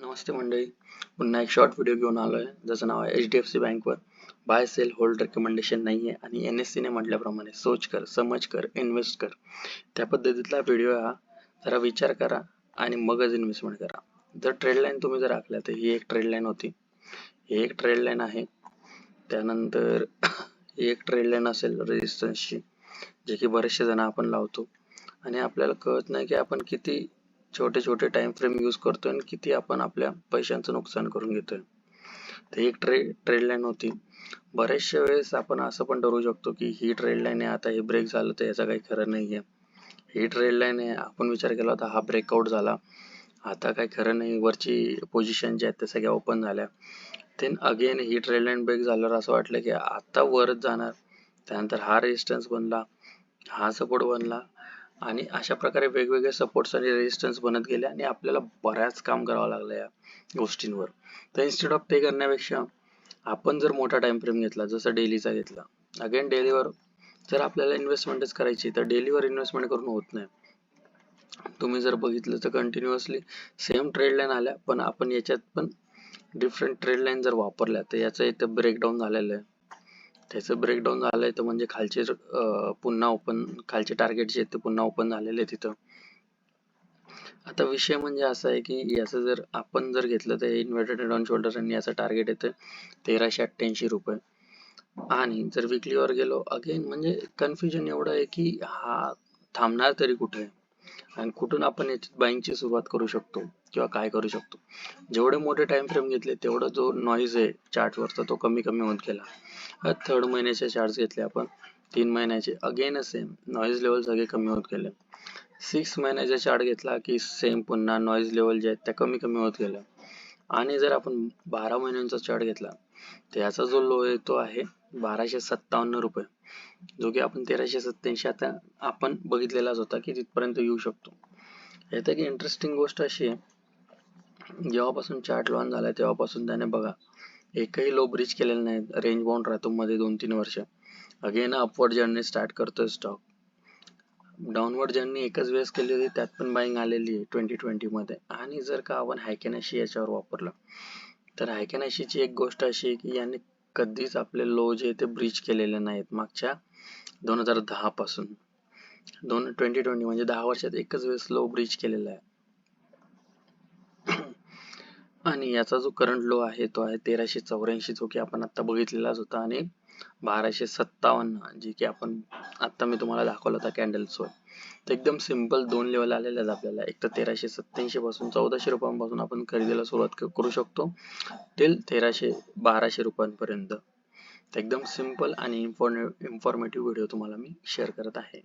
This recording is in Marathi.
नमस्ते मंडळी. पुन्हा एक शॉर्ट व्हिडिओ घेऊन आलोय. ज्याचं नाव आहे एच डी एफ सी बँकवर बाय सेल होल्ड रेकमेंडेशन नाही आहे आणि एन एस सीने म्हटल्याप्रमाणे सोच कर समज कर इन्व्हेस्ट कर. त्या पद्धतीतला व्हिडिओ हा जरा विचार करा आणि मगच इन्व्हेस्टमेंट करा. जर ट्रेड लाईन तुम्ही जर आखल्या तर ही एक ट्रेड लाईन होती. ही एक ट्रेड लाईन आहे. त्यानंतर ही एक ट्रेड लाईन असेल रेजिस्टन्सची जे की बरेचसे जण आपण लावतो. आणि आपल्याला कळत नाही की आपण किती छोटे छोटे टाइम फ्रेम यूज करतोय आणि किती आपण आपल्या पैशांचं नुकसान करून घेतोय. तर एक ट्रे ट्रेड लाईन होती. बऱ्याचशा वेळेस आपण असं पण ठरवू शकतो की ही ट्रेड लाईन आहे आता हे ब्रेक झालं तर याचा काही खरं नाहीये. ही ट्रेड लाईन आहे आपण विचार केला होता हा ब्रेकआउट झाला. आता काही खरं नाही वरची पोझिशन ज्या आहेत त्या सगळ्या ओपन झाल्या. देन अगेन ही ट्रेड लाईन ब्रेक झाल्यावर असं वाटलं की आता वरच जाणार. त्यानंतर हा रेजिस्टन्स बनला हा सपोर्ट बनला. आणि अशा प्रकारे वेगवेगळे सपोर्ट्स आणि रेजिस्टन्स बनत गेले आणि आपल्याला बऱ्याच काम करावं लागलं या गोष्टींवर. तर इन्स्टेड ऑफ ते करण्यापेक्षा आपण जर मोठा टाइम फ्रेम घेतला जसं डेलीचा घेतला अगेन डेलीवर जर आपल्याला इन्व्हेस्टमेंटच करायची तर डेलीवर इन्व्हेस्टमेंट करून होत नाही. तुम्ही जर बघितलं तर कंटिन्युअसली सेम ट्रेड लाईन आल्या पण आपण याच्यात पण डिफरंट ट्रेड लाईन जर वापरल्या तर याचं इथं ब्रेकडाऊन झालेलं आहे. त्याचं ब्रेकडाऊन झालंय तर म्हणजे खालचे पुन्हा ओपन खालचे टार्गेट जे आहेत ते पुन्हा ओपन झालेले तिथं आता विषय म्हणजे असा आहे की याचं जर आपण जर घेतलं तर इन्व्हर्टेड हेड ऑन शोल्डर आणि याचं टार्गेट येतं तेराशे अठ्ठ्याऐंशी रुपये. आणि जर विकलीवर गेलो अगेन म्हणजे कन्फ्युजन एवढं आहे की हा थांबणार तरी कुठे? आणि कुठून आपण याची बाईंगची सुरुवात करू शकतो? किंवा काय करू शकतो. जेवढे मोठे टाइम फ्रेम घेतले तेवढा जो नॉईज आहे चार्टवरचा तो कमी कमी होत गेला. थर्ड महिन्याचे चार्ट घेतले आपण तीन महिन्याचे अगेन सेम नॉईज लेवल सगळे कमी होत गेले. सिक्स महिन्याचा चार्ट घेतला की सेम पुन्हा नॉईज लेवल जे आहेत त्या कमी कमी होत गेल्या. आणि जर आपण बारा महिन्यांचा चार्ट घेतला तर याचा जो लो आहे तो आहे बाराशे सत्तावन्न रुपये. जो की आपण तेराशे सत्याऐंशी आता आपण बघितलेलाच होता की तिथपर्यंत येऊ शकतो. यात की इंटरेस्टिंग गोष्ट अशी आहे जेव्हापासून चार्ट लॉन्च झालाय तेव्हापासून त्याने बघा एकही लो ब्रिज केलेला नाही. रेंज बाउंड राहतो मध्ये दोन तीन वर्ष. अगेन अपवर्ड जर्नी स्टार्ट करतोय स्टॉक डाऊनवर्ड जर्नी एकच वेळेस केली होती त्यात पण बाईंग आलेली आहे ट्वेंटी ट्वेंटी मध्ये. आणि जर का आपण हायकेनाशी याच्यावर वापरलं तर हायकेनाशीची एक गोष्ट अशी आहे की याने कधीच आपले लो जे ते ब्रिज केलेले नाहीत. मागच्या दोन हजार दहा पासून दोन ट्वेंटी ट्वेंटी म्हणजे दहा वर्षात एकच वेळेस लो ब्रिज केलेला आहे. आणि याचा जो करंट लो आहे तो आहे तेराशे चौऱ्याऐंशी जो की आपण आता बघितलेलाच होता आणि बाराशे सत्तावन्न जे की आपण आता मी तुम्हाला दाखवला होता कॅन्डल्सवर तर एकदम सिंपल दोन लेवल आलेले आहेत आपल्याला. एक तर तेराशे सत्याऐंशी पासून चौदाशे रुपयांपासून आपण खरेदीला सुरुवात करू शकतो. टिल तेराशे बाराशे रुपयांपर्यंत. एकदम सिंपल आणि इन्फॉर्मेटिव्ह व्हिडिओ तुम्हाला मी शेअर करत आहे.